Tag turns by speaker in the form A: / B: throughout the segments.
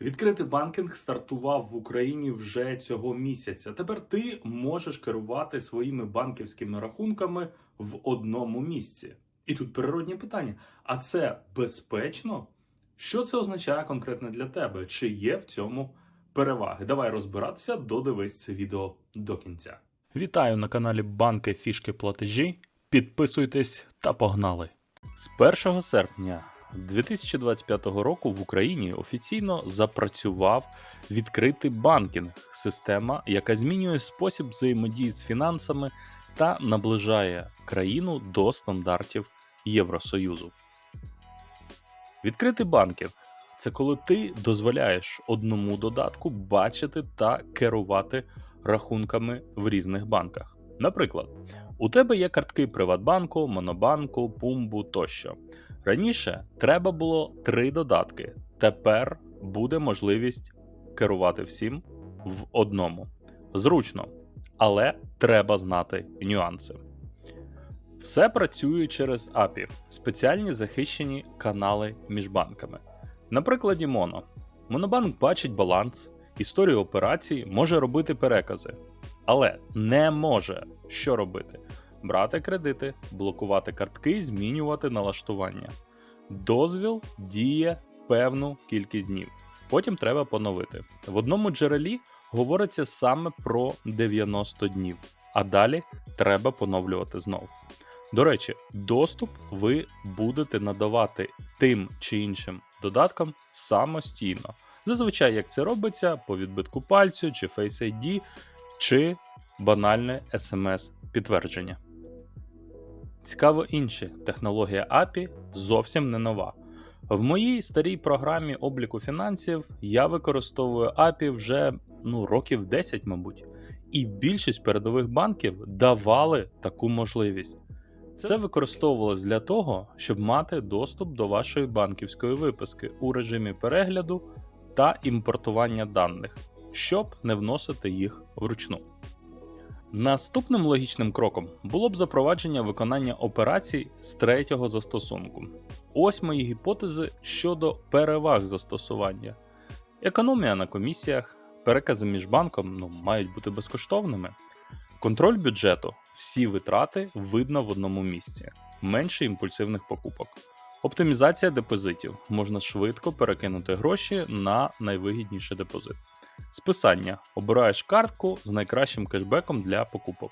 A: Відкритий банкінг стартував в Україні вже цього місяця. Тепер ти можеш керувати своїми банківськими рахунками в одному місці. І тут природні питання: а це безпечно? Що це означає конкретно для тебе? Чи є в цьому переваги? Давай розбиратися, додивись це відео до кінця. Вітаю на каналі Банки Фішки Платежі. Підписуйтесь та погнали! З 1 серпня 2025 року в Україні офіційно запрацював відкритий банкінг, система, яка змінює спосіб взаємодії з фінансами та наближає країну до стандартів Євросоюзу. Відкритий банкінг це коли ти дозволяєш одному додатку бачити та керувати рахунками в різних банках. Наприклад, у тебе є картки Приватбанку, Монобанку, Пумбу тощо. Раніше треба було три додатки. Тепер буде можливість керувати всім в одному. Зручно, але треба знати нюанси. Все працює через API, спеціальні захищені канали між банками. На прикладі Моно. Монобанк бачить баланс, історію операцій, може робити перекази, але не може що робити: брати кредити, блокувати картки, змінювати налаштування. Дозвіл діє певну кількість днів. Потім треба поновити. В одному джерелі говориться саме про 90 днів, а далі треба поновлювати знов. До речі, доступ ви будете надавати тим чи іншим додаткам самостійно. Зазвичай як це робиться по відбитку пальцю чи Face ID, чи банальне SMS підтвердження. Цікаво інше, технологія API зовсім не нова. В моїй старій програмі обліку фінансів я використовую API вже ну, років 10, мабуть, і більшість передових банків давали таку можливість. Це використовувалось для того, щоб мати доступ до вашої банківської виписки у режимі перегляду та імпортування даних, щоб не вносити їх вручну. Наступним логічним кроком було б запровадження виконання операцій з третього застосунку. Ось мої гіпотези щодо переваг застосування. Економія на комісіях, перекази між банком ну, мають бути безкоштовними. Контроль бюджету, всі витрати видно в одному місці, менше імпульсивних покупок. Оптимізація депозитів можна швидко перекинути гроші на найвигідніший депозит. Списання. Обираєш картку з найкращим кешбеком для покупок.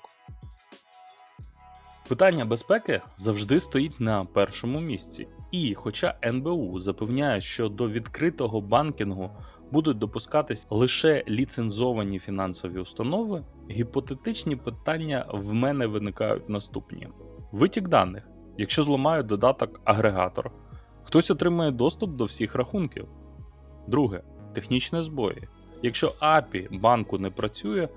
A: Питання безпеки завжди стоїть на першому місці. І хоча НБУ запевняє, що до відкритого банкінгу будуть допускатись лише ліцензовані фінансові установи, гіпотетичні питання в мене виникають наступні: витік даних. Якщо зламають додаток агрегатор, хтось отримає доступ до всіх рахунків. Друге технічні збої. Якщо API банку не працює,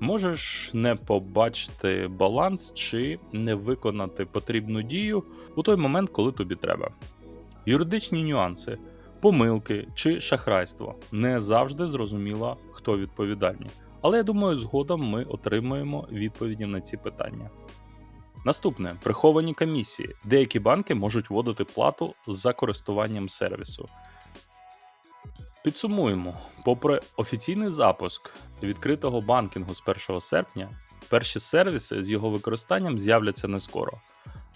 A: можеш не побачити баланс чи не виконати потрібну дію у той момент, коли тобі треба. Юридичні нюанси, помилки чи шахрайство не завжди зрозуміло, хто відповідальний. Але я думаю, згодом ми отримаємо відповіді на ці питання. Наступне приховані комісії. Деякі банки можуть вводити плату за користуванням сервісу. Підсумуємо, попри офіційний запуск відкритого банкінгу з 1 серпня, перші сервіси з його використанням з'являться не скоро.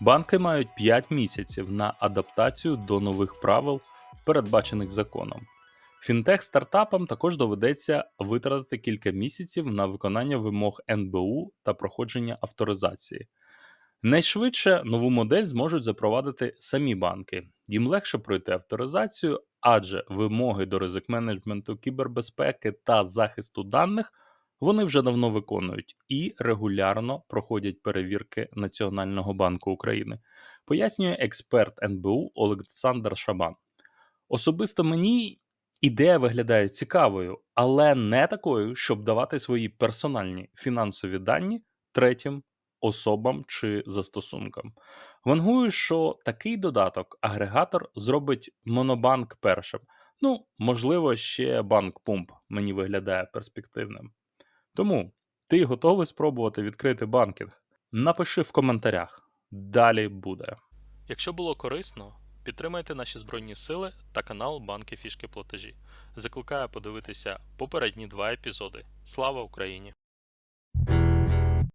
A: Банки мають 5 місяців на адаптацію до нових правил, передбачених законом. Фінтех-стартапам також доведеться витратити кілька місяців на виконання вимог НБУ та проходження авторизації. Найшвидше нову модель зможуть запровадити самі банки. Їм легше пройти авторизацію, адже вимоги до ризик менеджменту, кібербезпеки та захисту даних вони вже давно виконують і регулярно проходять перевірки Національного банку України, пояснює експерт НБУ Олександр Шабан. Особисто мені ідея виглядає цікавою, але не такою, щоб давати свої персональні фінансові дані третім особам чи застосункам. Вангую, що такий додаток агрегатор зробить Монобанк першим. Ну, можливо, ще банк Пумп мені виглядає перспективним. Тому ти готовий спробувати відкрити банкінг? Напиши в коментарях. Далі буде. Якщо було корисно, Підтримайте наші збройні сили та канал Банки Фішки Платежі. Закликаю подивитися попередні два епізоди. Слава Україні!